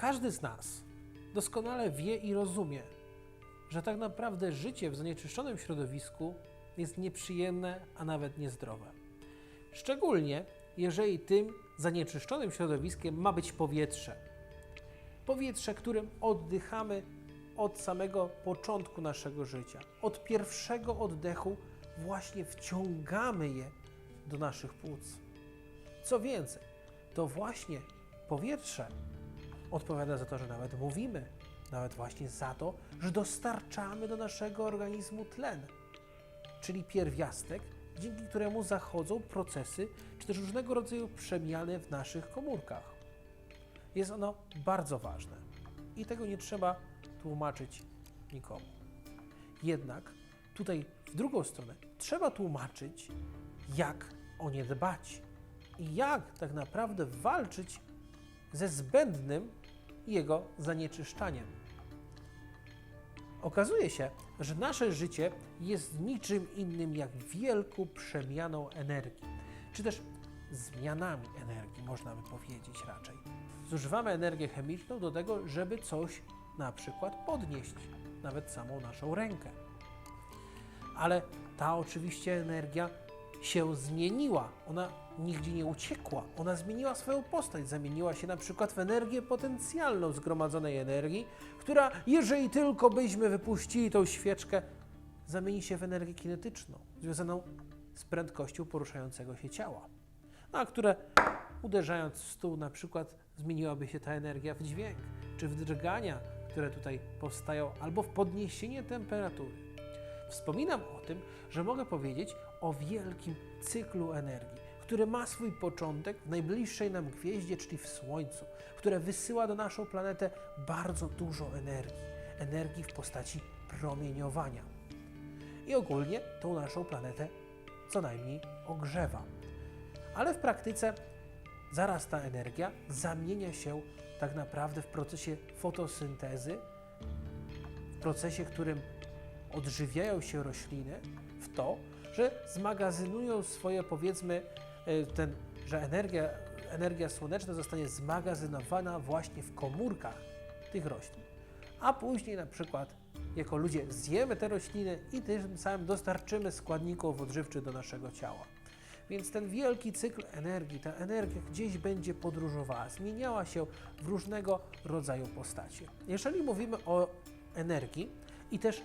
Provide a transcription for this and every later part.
Każdy z nas doskonale wie i rozumie, że tak naprawdę życie w zanieczyszczonym środowisku jest nieprzyjemne, a nawet niezdrowe. Szczególnie jeżeli tym zanieczyszczonym środowiskiem ma być powietrze. Powietrze, którym oddychamy od samego początku naszego życia. Od pierwszego oddechu właśnie wciągamy je do naszych płuc. Co więcej, to właśnie powietrze odpowiada za to, że nawet mówimy, nawet właśnie za to, że dostarczamy do naszego organizmu tlen, czyli pierwiastek, dzięki któremu zachodzą procesy czy też różnego rodzaju przemiany w naszych komórkach. Jest ono bardzo ważne i tego nie trzeba tłumaczyć nikomu. Jednak tutaj w drugą stronę trzeba tłumaczyć, jak o nie dbać i jak tak naprawdę walczyć ze zbędnym jego zanieczyszczaniem. Okazuje się, że nasze życie jest niczym innym jak wielką przemianą energii, czy też zmianami energii, można by powiedzieć raczej. Zużywamy energię chemiczną do tego, żeby coś na przykład podnieść, nawet samą naszą rękę. Ale ta oczywiście energia się zmieniła. Ona nigdzie nie uciekła. Ona zmieniła swoją postać. Zamieniła się na przykład w energię potencjalną zgromadzonej energii, która, jeżeli tylko byśmy wypuścili tą świeczkę, zamieni się w energię kinetyczną, związaną z prędkością poruszającego się ciała. Na które uderzając w stół na przykład zmieniłaby się ta energia w dźwięk, czy w drgania, które tutaj powstają, albo w podniesienie temperatury. Wspominam o tym, że mogę powiedzieć o wielkim cyklu energii, który ma swój początek w najbliższej nam gwieździe, czyli w Słońcu, które wysyła do naszą planetę bardzo dużo energii. Energii w postaci promieniowania. I ogólnie tą naszą planetę co najmniej ogrzewa. Ale w praktyce zaraz ta energia zamienia się tak naprawdę w procesie fotosyntezy, w procesie, którym odżywiają się rośliny, w to, że zmagazynują swoje, powiedzmy, e, ten, że energia, energia słoneczna zostanie zmagazynowana właśnie w komórkach tych roślin. A później na przykład jako ludzie zjemy te rośliny i tym samym dostarczymy składników odżywczych do naszego ciała. Więc ten wielki cykl energii, ta energia gdzieś będzie podróżowała, zmieniała się w różnego rodzaju postacie. Jeżeli mówimy o energii i też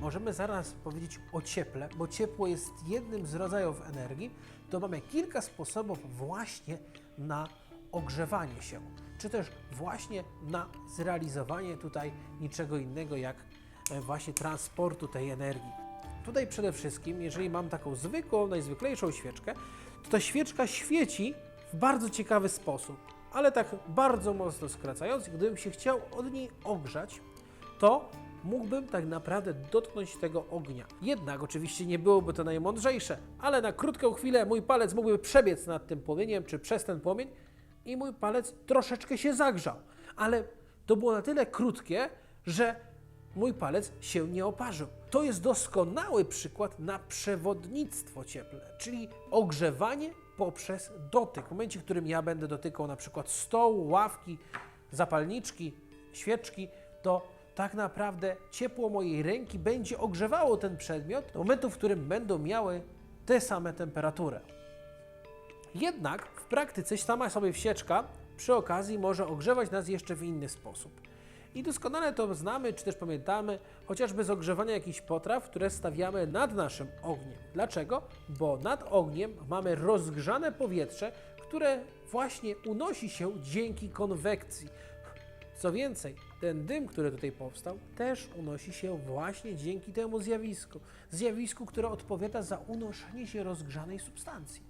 możemy zaraz powiedzieć o cieple, bo ciepło jest jednym z rodzajów energii, to mamy kilka sposobów właśnie na ogrzewanie się, czy też właśnie na zrealizowanie tutaj niczego innego jak e, właśnie transportu tej energii. Tutaj przede wszystkim, jeżeli mam taką zwykłą, najzwyklejszą świeczkę, to ta świeczka świeci w bardzo ciekawy sposób, ale tak bardzo mocno skracając, gdybym się chciał od niej ogrzać, to mógłbym tak naprawdę dotknąć tego ognia. Jednak oczywiście nie byłoby to najmądrzejsze, ale na krótką chwilę mój palec mógłby przebiec nad tym płomieniem, czy przez ten płomień i mój palec troszeczkę się zagrzał. Ale to było na tyle krótkie, że mój palec się nie oparzył. To jest doskonały przykład na przewodnictwo cieplne, czyli ogrzewanie poprzez dotyk. W momencie, w którym ja będę dotykał na przykład stołu, ławki, zapalniczki, świeczki, to tak naprawdę ciepło mojej ręki będzie ogrzewało ten przedmiot do momentu, w którym będą miały tę samą temperaturę. Jednak w praktyce sama sobie wsieczka przy okazji może ogrzewać nas jeszcze w inny sposób. I doskonale to znamy, czy też pamiętamy, chociażby z ogrzewania jakichś potraw, które stawiamy nad naszym ogniem. Dlaczego? Bo nad ogniem mamy rozgrzane powietrze, które właśnie unosi się dzięki konwekcji. Co więcej, ten dym, który tutaj powstał, też unosi się właśnie dzięki temu zjawisku. Zjawisku, które odpowiada za unoszenie się rozgrzanej substancji.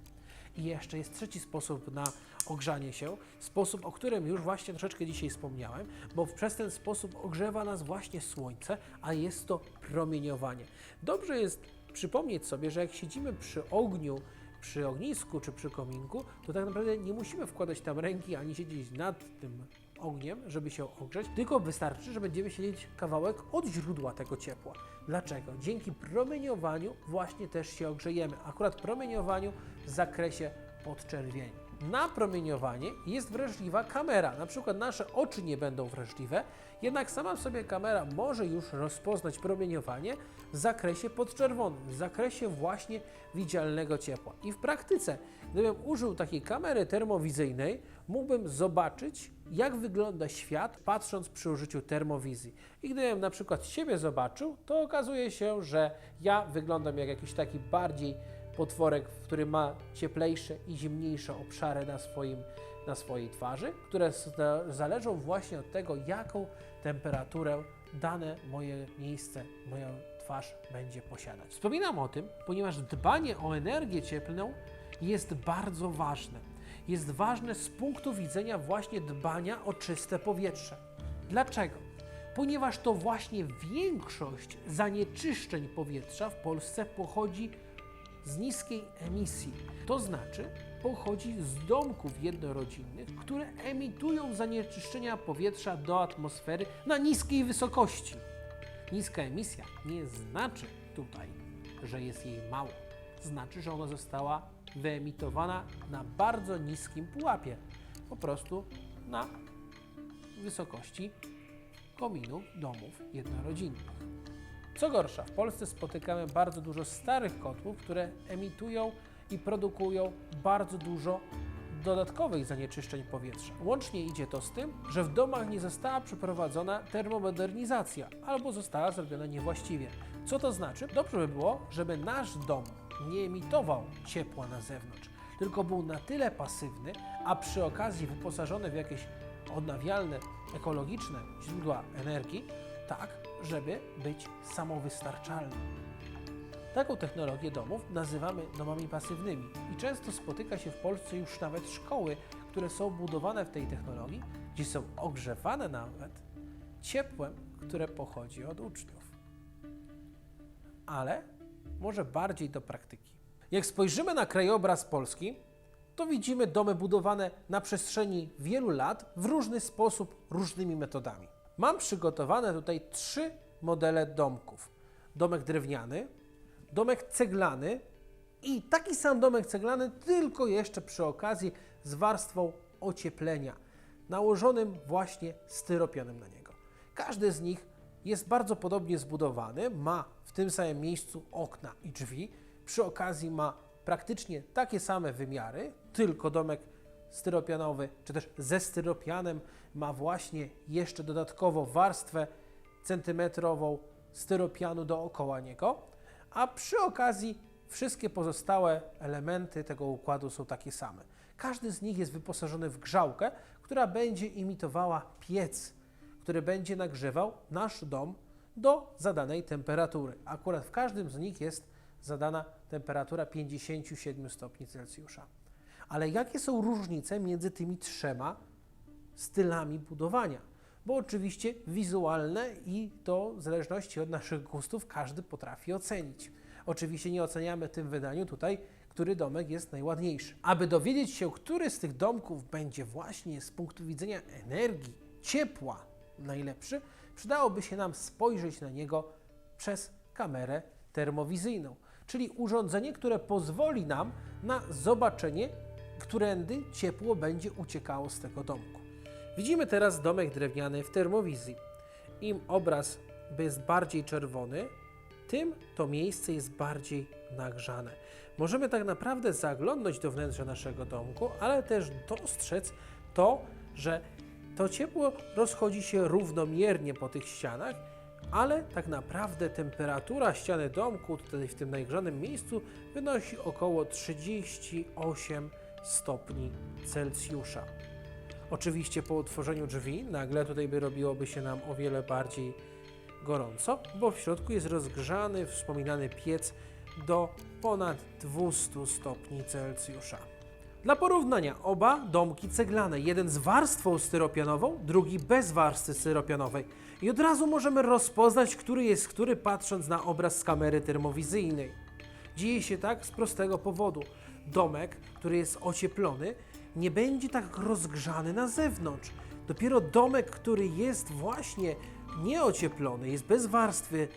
I jeszcze jest trzeci sposób na ogrzanie się, sposób, o którym już właśnie troszeczkę dzisiaj wspomniałem, bo przez ten sposób ogrzewa nas właśnie słońce, a jest to promieniowanie. Dobrze jest przypomnieć sobie, że jak siedzimy przy ogniu, przy ognisku czy przy kominku, to tak naprawdę nie musimy wkładać tam ręki ani siedzieć nad tym ogniem, żeby się ogrzeć, tylko wystarczy, że będziemy siedzieć kawałek od źródła tego ciepła. Dlaczego? Dzięki promieniowaniu właśnie też się ogrzejemy. Akurat promieniowaniu w zakresie podczerwieni. na promieniowanie jest wrażliwa kamera. Na przykład nasze oczy nie będą wrażliwe, jednak sama w sobie kamera może już rozpoznać promieniowanie w zakresie podczerwonym, w zakresie właśnie widzialnego ciepła. I w praktyce, gdybym użył takiej kamery termowizyjnej, mógłbym zobaczyć, jak wygląda świat, patrząc przy użyciu termowizji. I gdybym na przykład siebie zobaczył, to okazuje się, że ja wyglądam jak jakiś taki bardziej potworek, który ma cieplejsze i zimniejsze obszary na, swoim, na swojej twarzy, które zależą właśnie od tego, jaką temperaturę dane moje miejsce, moja twarz będzie posiadać. Wspominam o tym, ponieważ dbanie o energię cieplną jest bardzo ważne. Jest ważne z punktu widzenia właśnie dbania o czyste powietrze. Dlaczego? Ponieważ to właśnie większość zanieczyszczeń powietrza w Polsce pochodzi z niskiej emisji. To znaczy pochodzi z domków jednorodzinnych, które emitują zanieczyszczenia powietrza do atmosfery na niskiej wysokości. Niska emisja nie znaczy tutaj, że jest jej mało. Znaczy, że ona została wyemitowana na bardzo niskim pułapie. Po prostu na wysokości kominów domów jednorodzinnych. Co gorsza, w Polsce spotykamy bardzo dużo starych kotłów, które emitują i produkują bardzo dużo dodatkowych zanieczyszczeń powietrza. Łącznie idzie to z tym, że w domach nie została przeprowadzona termomodernizacja albo została zrobiona niewłaściwie. Co to znaczy? Dobrze by było, żeby nasz dom nie emitował ciepła na zewnątrz, tylko był na tyle pasywny, a przy okazji wyposażony w jakieś odnawialne, ekologiczne źródła energii, tak, żeby być samowystarczalny. Taką technologię domów nazywamy domami pasywnymi i często spotyka się w Polsce już nawet szkoły, które są budowane w tej technologii, gdzie są ogrzewane nawet ciepłem, które pochodzi od uczniów. Ale może bardziej do praktyki. Jak spojrzymy na krajobraz Polski, to widzimy domy budowane na przestrzeni wielu lat w różny sposób, różnymi metodami. Mam przygotowane tutaj trzy modele domków: domek drewniany, domek ceglany i taki sam domek ceglany, tylko jeszcze przy okazji z warstwą ocieplenia, nałożonym właśnie styropianem na niego. Każdy z nich jest bardzo podobnie zbudowany, ma w tym samym miejscu okna i drzwi, przy okazji ma praktycznie takie same wymiary, tylko domek styropianowy, czy też ze styropianem ma właśnie jeszcze dodatkowo warstwę centymetrową styropianu dookoła niego, a przy okazji wszystkie pozostałe elementy tego układu są takie same. Każdy z nich jest wyposażony w grzałkę, która będzie imitowała piec, który będzie nagrzewał nasz dom do zadanej temperatury. Akurat w każdym z nich jest zadana temperatura 57 stopni Celsjusza. Ale jakie są różnice między tymi trzema stylami budowania? Bo oczywiście wizualne i to w zależności od naszych gustów każdy potrafi ocenić. Oczywiście nie oceniamy w tym wydaniu tutaj, który domek jest najładniejszy. Aby dowiedzieć się, który z tych domków będzie właśnie z punktu widzenia energii, ciepła najlepszy, przydałoby się nam spojrzeć na niego przez kamerę termowizyjną, czyli urządzenie, które pozwoli nam na zobaczenie, którędy ciepło będzie uciekało z tego domku. Widzimy teraz domek drewniany w termowizji. Im obraz jest bardziej czerwony, tym to miejsce jest bardziej nagrzane. Możemy tak naprawdę zaglądnąć do wnętrza naszego domku, ale też dostrzec to, że to ciepło rozchodzi się równomiernie po tych ścianach, ale tak naprawdę temperatura ściany domku, tutaj w tym nagrzanym miejscu, wynosi około 38 stopni Celsjusza. Oczywiście po otworzeniu drzwi nagle tutaj by robiłoby się nam o wiele bardziej gorąco, bo w środku jest rozgrzany wspominany piec do ponad 200 stopni Celsjusza. Dla porównania, oba domki ceglane, jeden z warstwą styropianową, drugi bez warstwy styropianowej. I od razu możemy rozpoznać, który jest który, patrząc na obraz z kamery termowizyjnej. Dzieje się tak z prostego powodu. Domek, który jest ocieplony, nie będzie tak rozgrzany na zewnątrz. Dopiero domek, który jest właśnie nieocieplony, jest bez warstwy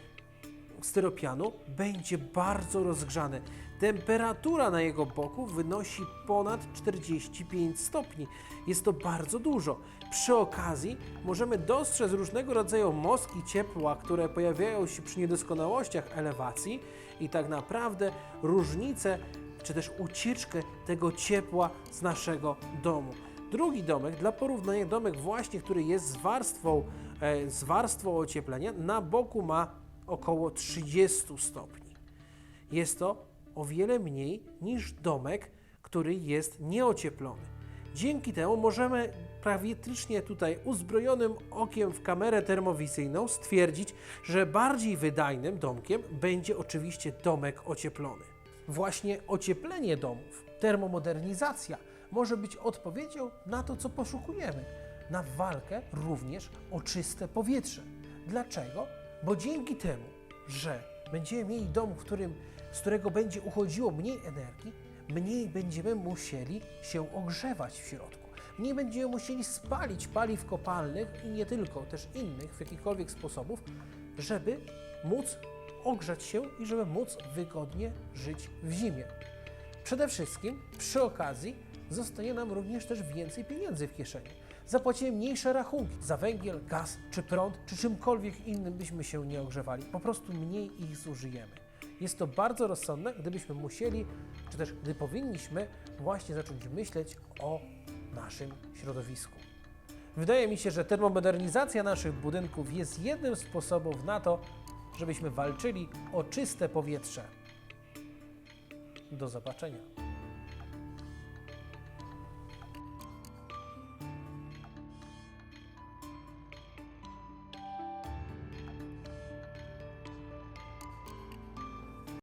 styropianu będzie bardzo rozgrzany. Temperatura na jego boku wynosi ponad 45 stopni. Jest to bardzo dużo. Przy okazji możemy dostrzec różnego rodzaju moski ciepła, które pojawiają się przy niedoskonałościach elewacji i tak naprawdę różnicę czy też ucieczkę tego ciepła z naszego domu. Drugi domek, dla porównania, domek właśnie, który jest z warstwą, e, z warstwą ocieplenia, na boku ma około 30 stopni. Jest to o wiele mniej niż domek, który jest nieocieplony. Dzięki temu możemy praktycznie tutaj uzbrojonym okiem w kamerę termowizyjną stwierdzić, że bardziej wydajnym domkiem będzie oczywiście domek ocieplony. Właśnie ocieplenie domów, termomodernizacja może być odpowiedzią na to, co poszukujemy, na walkę również o czyste powietrze. Dlaczego? Bo dzięki temu, że będziemy mieli dom, w którym, z którego będzie uchodziło mniej energii, mniej będziemy musieli się ogrzewać w środku. Mniej będziemy musieli spalić paliw kopalnych i nie tylko, też innych w jakichkolwiek sposobów, żeby móc ogrzać się i żeby móc wygodnie żyć w zimie. Przede wszystkim przy okazji zostanie nam również też więcej pieniędzy w kieszeni. Zapłacimy mniejsze rachunki za węgiel, gaz czy prąd, czy czymkolwiek innym byśmy się nie ogrzewali. Po prostu mniej ich zużyjemy. Jest to bardzo rozsądne, gdybyśmy musieli, czy też gdy powinniśmy właśnie zacząć myśleć o naszym środowisku. Wydaje mi się, że termomodernizacja naszych budynków jest jednym z sposobów na to, żebyśmy walczyli o czyste powietrze. Do zobaczenia.